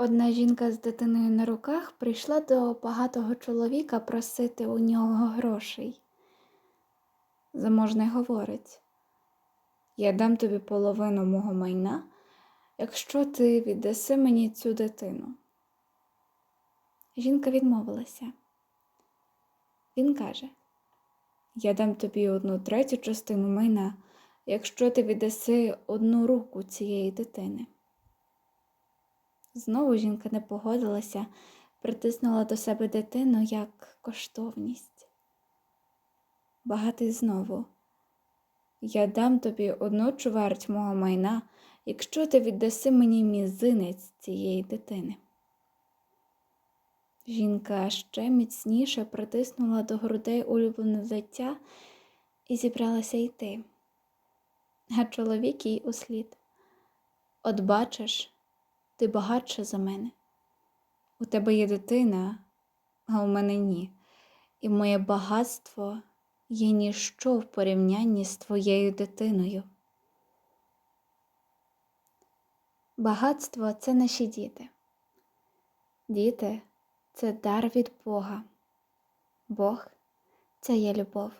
Одна жінка з дитиною на руках прийшла до багатого чоловіка просити у нього грошей. Заможний говорить: Я дам тобі половину мого майна, якщо ти віддаси мені цю дитину. Жінка відмовилася. Він каже: Я дам тобі одну третю частину майна, якщо ти віддаси одну руку цієї дитини. Знову жінка не погодилася, притиснула до себе дитину як коштовність. Багатий знову. Я дам тобі одну чверть мого майна, якщо ти віддаси мені мізинець цієї дитини. Жінка ще міцніше притиснула до грудей улюблене взяття і зібралася йти. А чоловік їй услід. От бачиш, ти багатша за мене. У тебе є дитина, а у мене ні. І моє багатство є ніщо в порівнянні з твоєю дитиною. Багатство це наші діти. Діти це дар від Бога. Бог це є любов.